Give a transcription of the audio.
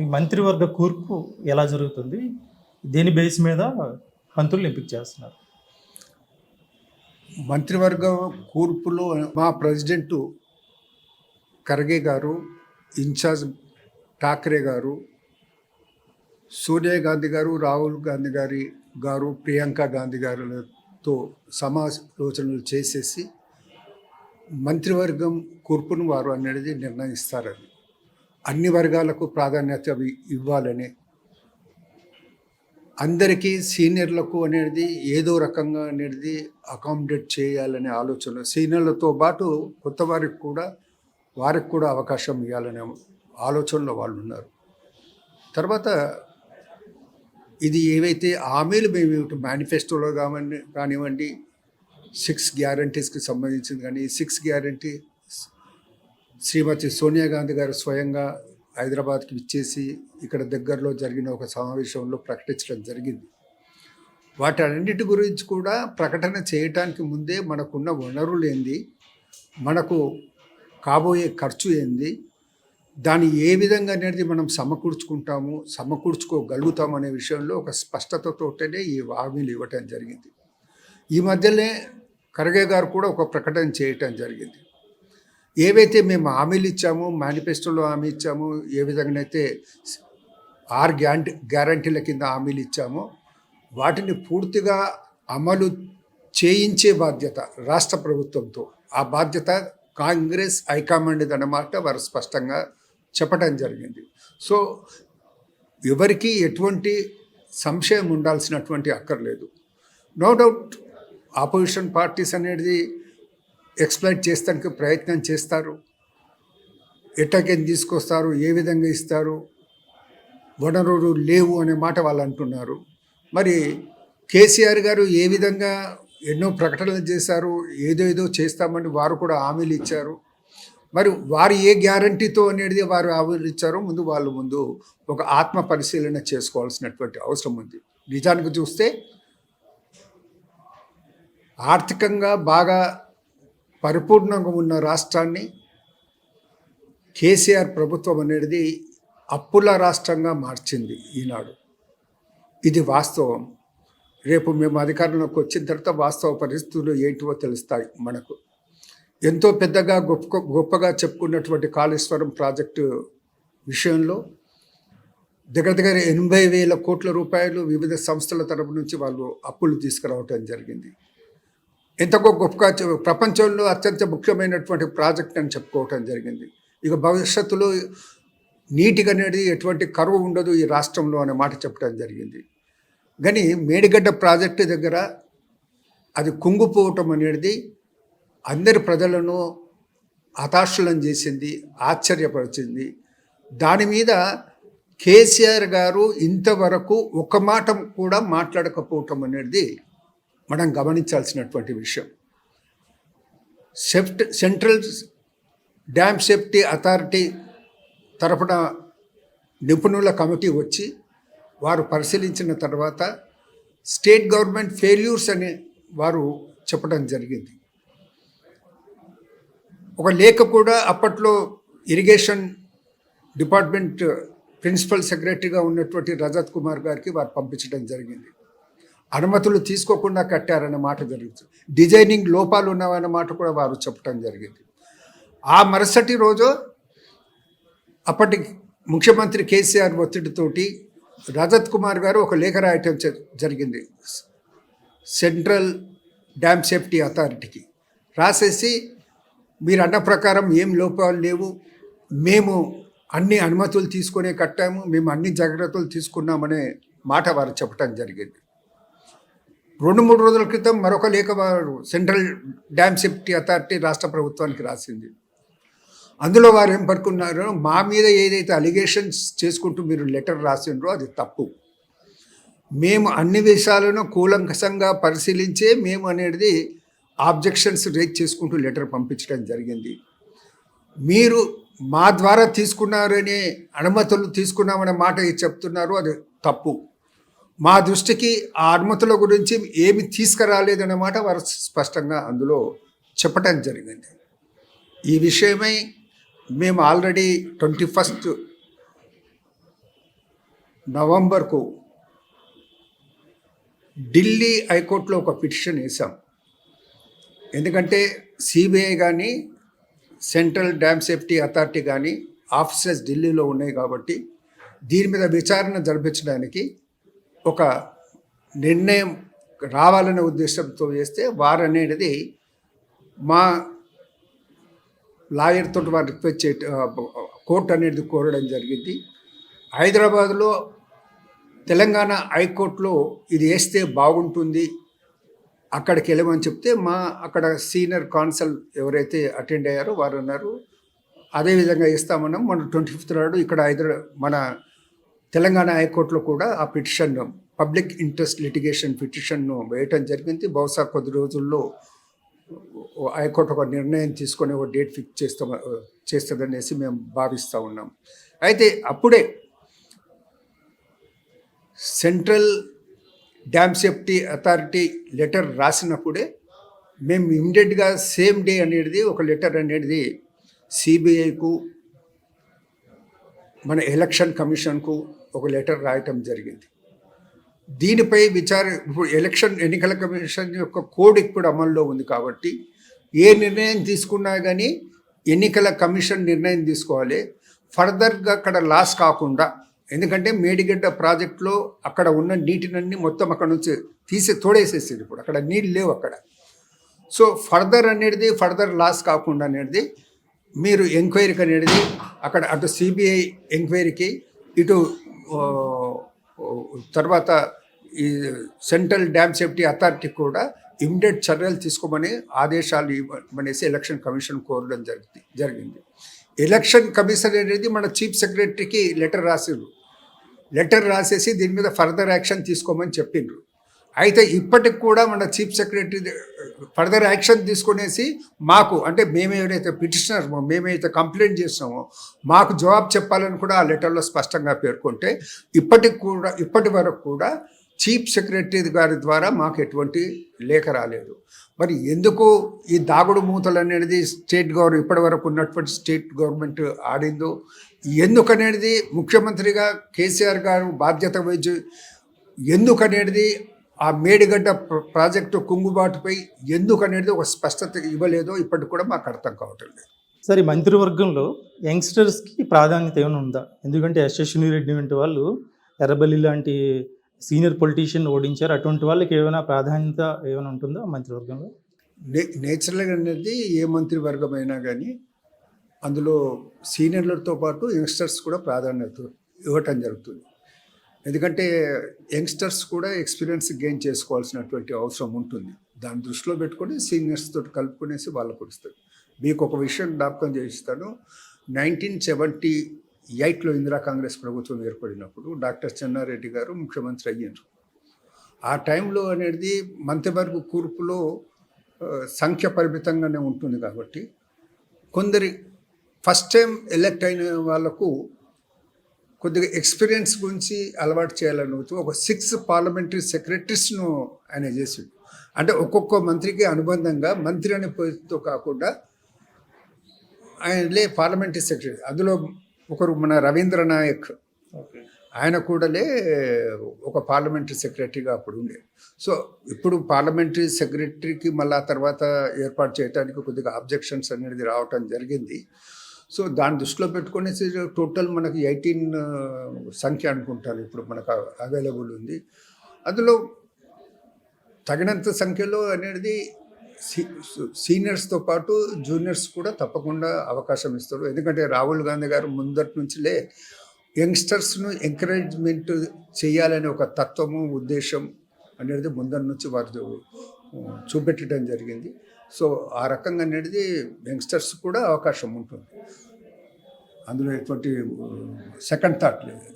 ఈ మంత్రివర్గ కూర్పు ఎలా జరుగుతుంది? దేని బేస్ మీద మంత్రులు ఎంపిక చేస్తున్నారు? మంత్రివర్గ కూర్పులో మా ప్రెసిడెంటు ఖర్గే గారు ఇన్ఛార్జ్ ఠాక్రే గారు సోనియా గాంధీ గారు రాహుల్ గాంధీ గారి గారు ప్రియాంక గాంధీ గారులతో సమాలోచనలు చేసేసి మంత్రివర్గం కూర్పును వారు అనేది నిర్ణయిస్తారని. అన్ని వర్గాలకు ప్రాధాన్యత ఇవ్వాలని. అందరికీ సీనియర్లకు అనేది ఏదో రకంగా అనేది అకామిడేట్ చేయాలనే ఆలోచన. సీనియర్లతో పాటు కొత్త వారికి కూడా వారికి కూడా అవకాశం ఇవ్వాలనే ఆలోచనలో వాళ్ళు ఉన్నారు. తర్వాత ఇది ఏవైతే హామీలు మేము మేనిఫెస్టోలో కావండి కానివ్వండి సిక్స్ గ్యారంటీస్కి సంబంధించింది కానీ సిక్స్ గ్యారంటీ శ్రీమతి సోనియా గాంధీ గారు స్వయంగా హైదరాబాద్కి ఇచ్చేసి ఇక్కడ దగ్గరలో జరిగిన ఒక సమావేశంలో ప్రకటించడం జరిగింది. వాటన్నిటి గురించి కూడా ప్రకటన చేయటానికి ముందే మనకున్న వనరులు ఏంది? మనకు కాబోయే ఖర్చు ఏంది? దాన్ని ఏ విధంగా అనేది మనం సమకూర్చుకుంటాము సమకూర్చుకోగలుగుతాం అనే విషయంలో ఒక స్పష్టతతోటనే ఈ హామీలు ఇవ్వటం జరిగింది. ఈ మధ్యనే ఖర్గే గారు కూడా ఒక ప్రకటన చేయటం జరిగింది. ఏవైతే మేము హామీలు ఇచ్చామో మేనిఫెస్టోలో హామీ ఇచ్చామో ఏ విధంగానైతే ఆరు గ్యారంటీ గ్యారంటీల కింద హామీలు ఇచ్చామో వాటిని పూర్తిగా అమలు చేయించే బాధ్యత రాష్ట్ర ప్రభుత్వంతో. ఆ బాధ్యత కాంగ్రెస్ హైకమాండ్ అన్నమాట వారు స్పష్టంగా చెప్పడం జరిగింది. సో ఎవరికి ఎటువంటి సంశయం ఉండాల్సినటువంటి అక్కర్లేదు. నో డౌట్ ఆపోజిషన్ పార్టీస్ అనేది ఎక్స్ప్లెయిన్ చేస్తానికి ప్రయత్నం చేస్తారు. ఎట్టకేం తీసుకొస్తారు? ఏ విధంగా ఇస్తారు? వనరులు లేవు అనే మాట వాళ్ళు అంటున్నారు. మరి కేసీఆర్ గారు ఏ విధంగా ఎన్నో ప్రకటనలు చేశారు? ఏదో ఏదో చేస్తామని వారు కూడా హామీలు ఇచ్చారు. మరి వారు ఏ గ్యారంటీతో అనేది వారు హామీలు ఇచ్చారో ముందు వాళ్ళు ముందు ఒక ఆత్మ పరిశీలన చేసుకోవాల్సినటువంటి అవసరం ఉంది. నిజానికి చూస్తే ఆర్థికంగా బాగా పరిపూర్ణంగా ఉన్న రాష్ట్రాన్ని కేసీఆర్ ప్రభుత్వం అనేది అప్పుల రాష్ట్రంగా మార్చింది ఈనాడు. ఇది వాస్తవం. రేపు మేము అధికారంలోకి వచ్చిన తర్వాత వాస్తవ పరిస్థితులు ఏంటివో తెలుస్తాయి మనకు. ఎంతో పెద్దగా గొప్ప గొప్పగా చెప్పుకున్నటువంటి కాళేశ్వరం ప్రాజెక్టు విషయంలో దగ్గర దగ్గర ఎనభై వేల కోట్ల రూపాయలు వివిధ సంస్థల తరపు నుంచి వాళ్ళు అప్పులు తీసుకురావటం జరిగింది. ఎంతకో గొప్పగా ప్రపంచంలో అత్యంత ముఖ్యమైనటువంటి ప్రాజెక్ట్ అని చెప్పుకోవటం జరిగింది. ఇక భవిష్యత్తులో నీటికి అనేది ఎటువంటి కరువు ఉండదు ఈ రాష్ట్రంలో అనే మాట చెప్పడం జరిగింది. కానీ మేడిగడ్డ ప్రాజెక్టు దగ్గర అది కుంగిపోవటం అనేది అందరి ప్రజలను హతాశులం చేసింది ఆశ్చర్యపరిచింది. దాని మీద కేసీఆర్ గారు ఇంతవరకు ఒక మాట కూడా మాట్లాడకపోవటం అనేది మనం గమనించాల్సినటువంటి విషయం. సెఫ్ట్ సెంట్రల్ డ్యామ్ సేఫ్టీ అథారిటీ తరపున నిపుణుల కమిటీ వచ్చి వారు పరిశీలించిన తర్వాత స్టేట్ గవర్నమెంట్ ఫెయిల్యూర్స్ అని వారు చెప్పడం జరిగింది. ఒక లేఖ కూడా అప్పట్లో ఇరిగేషన్ డిపార్ట్మెంట్ ప్రిన్సిపల్ సెక్రటరీగా ఉన్నటువంటి రజత్ కుమార్ గారికి వారు పంపించడం జరిగింది. అనుమతులు తీసుకోకుండా కట్టారన్న మాట జరుగుతుంది. డిజైనింగ్ లోపాలు ఉన్నవన్న మాట కూడా వారు చెప్పడం జరిగింది. ఆ మరుసటి రోజు అప్పటి ముఖ్యమంత్రి కేసీఆర్ ఒత్తిడితోటి రజత్ కుమార్ గారు ఒక లేఖ రాయటం జ- జరిగింది. సెంట్రల్ డ్యామ్ సేఫ్టీ అథారిటీకి. రాసేసి మీరు అన్న ప్రకారం ఏం లోపాలు లేవు. మేము అన్ని అనుమతులు తీసుకునే కట్టాము. మేము అన్ని జాగ్రత్తలు తీసుకున్నామనే మాట వారు చెప్పడం జరిగింది. రెండు మూడు రోజుల క్రితం మరొక లేఖ వారు సెంట్రల్ డ్యామ్ సేఫ్టీ అథారిటీ రాష్ట్ర ప్రభుత్వానికి రాసింది. అందులో వారు ఏం పడుకున్నారో మా మీద ఏదైతే అలిగేషన్స్ చేసుకుంటూ మీరు లెటర్ రాసిండ్రో అది తప్పు. మేము అన్ని విషయాలను కూలంకషంగా పరిశీలించే మేము అనేది ఆబ్జెక్షన్స్ రేజ్ చేసుకుంటూ లెటర్ పంపించడం జరిగింది. మీరు మా ద్వారా తీసుకున్నారనే అనుమతులు తీసుకున్నామనే మాట చెప్తున్నారు అది తప్పు. మా దృష్టికి ఆ అనుమతుల గురించి ఏమి తీసుకురాలేదన్నమాట వారు స్పష్టంగా అందులో చెప్పటం జరిగింది. ఈ విషయమై మేము ఆల్రెడీ ట్వంటీ ఫస్ట్ నవంబర్కు ఢిల్లీ హైకోర్టులో ఒక పిటిషన్ వేసాం ఎందుకంటే సిబిఐ కానీ సెంట్రల్ డ్యామ్ సేఫ్టీ అథారిటీ కానీ ఆఫీసెస్ ఢిల్లీలో ఉన్నాయి కాబట్టి దీని మీద విచారణ జరిపించడానికి ఒక నిర్ణయం రావాలనే ఉద్దేశంతో చేస్తే వారు అనేది మా లాయర్తో వారు రిక్వెస్ట్ చే కోర్టు అనేది కోరడం జరిగింది. హైదరాబాద్లో తెలంగాణ హైకోర్టులో ఇది వేస్తే బాగుంటుంది అక్కడికి వెళ్ళమని చెప్తే మా అక్కడ సీనియర్ కాన్సల్ ఎవరైతే అటెండ్ అయ్యారో వారు అన్నారు అదేవిధంగా ఇస్తామన్నాం. మన ట్వంటీ ఫిఫ్త్ నాడు ఇక్కడ హైదరా మన తెలంగాణ హైకోర్టులో కూడా ఆ పిటిషన్ పబ్లిక్ ఇంట్రెస్ట్ లిటిగేషన్ పిటిషన్ను వేయటం జరిగింది. బహుశా కొద్ది రోజుల్లో హైకోర్టు ఒక నిర్ణయం తీసుకొని ఒక డేట్ ఫిక్స్ చేస్తాం చేస్తుందనేసి మేము భావిస్తూ ఉన్నాం. అయితే అప్పుడే central dam safety authority letter రాసినప్పుడే మేము ఇమ్మీడియట్గా సేమ్ డే అనేది ఒక లెటర్ అనేది సిబిఐకు మన ఎలక్షన్ కమిషన్కు ఒక లెటర్ రాయటం జరిగింది. దీనిపై విచార ఇప్పుడు ఎలక్షన్ ఎన్నికల కమిషన్ యొక్క కోడ్ ఇప్పుడు అమల్లో ఉంది కాబట్టి ఏ నిర్ణయం తీసుకున్నా కానీ ఎన్నికల కమిషన్ నిర్ణయం తీసుకోవాలి. ఫర్దర్గా అక్కడ లాస్ కాకుండా ఎందుకంటే మేడిగడ్డ ప్రాజెక్టులో అక్కడ ఉన్న నీటినన్నీ మొత్తం అక్కడ నుంచి తీసి తోడేసేసింది ఇప్పుడు. అక్కడ నీళ్ళు లేవు అక్కడ. సో ఫర్దర్ అనేది ఫర్దర్ లాస్ కాకుండా అనేది మీరు ఎంక్వైరీకి అనేది అక్కడ అటు సిబిఐ ఎంక్వైరీకి ఇటు తర్వాత ఈ సెంట్రల్ డ్యామ్ సేఫ్టీ అథారిటీ కూడా ఇమ్మీడియట్ చర్యలు తీసుకోమని ఆదేశాలు ఇవ్వమనేసి ఎలక్షన్ కమిషన్ కోరడం జరిగింది జరిగింది. ఎలక్షన్ కమిషన్ అనేది మన చీఫ్ సెక్రటరీకి లెటర్ రాసిండ్రు లెటర్ రాసేసి దీని మీద ఫర్దర్ యాక్షన్ తీసుకోమని చెప్పిండ్రు. అయితే ఇప్పటికి కూడా మన చీఫ్ సెక్రటరీ ఫర్దర్ యాక్షన్ తీసుకునేసి మాకు అంటే మేము పిటిషనర్ మేమైతే కంప్లైంట్ చేస్తామో మాకు జవాబు చెప్పాలని కూడా ఆ లెటర్లో స్పష్టంగా పేర్కొంటే ఇప్పటికి కూడా ఇప్పటి వరకు కూడా చీఫ్ సెక్రటరీ గారి ద్వారా మాకు ఎటువంటి లేఖ రాలేదు. మరి ఎందుకు ఈ దాగుడు మూతలు అనేది స్టేట్ గవర్నమెంట్ ఇప్పటి వరకు ఉన్నటువంటి స్టేట్ గవర్నమెంట్ ఆడిందో ఎందుకనేది ముఖ్యమంత్రిగా కేసీఆర్ గారు బాధ్యత వహించి ఎందుకనేది ఆ మేడిగడ్డ ప్ర- ప్రాజెక్టు కుంగుబాటుపై ఎందుకు అనేది ఒక స్పష్టత ఇవ్వలేదో ఇప్పటికి కూడా మాకు అర్థం కావటం లేదు. సరే మంత్రివర్గంలో యంగ్స్టర్స్కి ప్రాధాన్యత ఏమైనా ఉందా? ఎందుకంటే యశస్విని రెడ్డి వంటి వాళ్ళు ఎర్రబల్లి లాంటి సీనియర్ పొలిటీషియన్ ఓడించారు. అటువంటి వాళ్ళకి ఏమైనా ప్రాధాన్యత ఏమైనా ఉంటుందా మంత్రివర్గంలో? నే నేచురల్గా అనేది ఏ మంత్రివర్గం అయినా కానీ అందులో సీనియర్లతో పాటు యంగ్స్టర్స్ కూడా ప్రాధాన్యత ఇవ్వటం జరుగుతుంది. ఎందుకంటే యంగ్స్టర్స్ కూడా ఎక్స్పీరియన్స్ గెయిన్ చేసుకోవాల్సినటువంటి అవసరం ఉంటుంది. దాన్ని దృష్టిలో పెట్టుకొని సీనియర్స్ తోటి కలుపుకునేసి వాళ్ళకు ఇస్తారు మీకు ఒక విషయం జ్ఞాపకం చేయిస్తాను. నైన్టీన్ సెవెంటీ ఎయిట్లో ఇందిరా కాంగ్రెస్ ప్రభుత్వం ఏర్పడినప్పుడు డాక్టర్ చెన్నారెడ్డి గారు ముఖ్యమంత్రి అయ్యారు. ఆ టైంలో అనేది మంత్రివర్గ కూర్పులో సంఖ్య పరిమితంగానే ఉంటుంది కాబట్టి కొందరి ఫస్ట్ టైం ఎలెక్ట్ అయిన వాళ్ళకు కొద్దిగా ఎక్స్పీరియన్స్ గురించి అలవాటు చేయాలని ఒక సిక్స్ పార్లమెంటరీ సెక్రటరీస్ను ఆయన చేసిండు. అంటే ఒక్కొక్క మంత్రికి అనుబంధంగా మంత్రి అనే పేరుతో కాకుండా ఆయనలే పార్లమెంటరీ సెక్రటరీ. అందులో ఒకరు మన రవీంద్ర నాయక్. ఆయన కూడాలే ఒక పార్లమెంటరీ సెక్రటరీగా అప్పుడు ఉండే. సో ఇప్పుడు పార్లమెంటరీ సెక్రటరీకి మళ్ళీ ఆ తర్వాత ఏర్పాటు చేయడానికి కొద్దిగా అబ్జెక్షన్స్ అనేది రావటం జరిగింది. సో దాన్ని దృష్టిలో పెట్టుకునేసి టోటల్ మనకి ఎయిటీన్ సంఖ్య అనుకుంటాను ఇప్పుడు మనకు అవైలబుల్ ఉంది. అందులో తగినంత సంఖ్యలో అనేది సీ సీనియర్స్తో పాటు జూనియర్స్ కూడా తప్పకుండా అవకాశం ఇస్తారు. ఎందుకంటే రాహుల్ గాంధీ గారు ముందటి నుంచిలే యంగ్స్టర్స్ను ఎంకరేజ్మెంట్ చేయాలనే ఒక తత్వము ఉద్దేశం అనేది ముందరి నుంచి వారు చూపెట్టడం జరిగింది. సో ఆ రకంగా అనేది యంగ్స్టర్స్ కూడా అవకాశం ఉంటుంది. అందులో ఎటువంటి సెకండ్ థాట్ లేదు.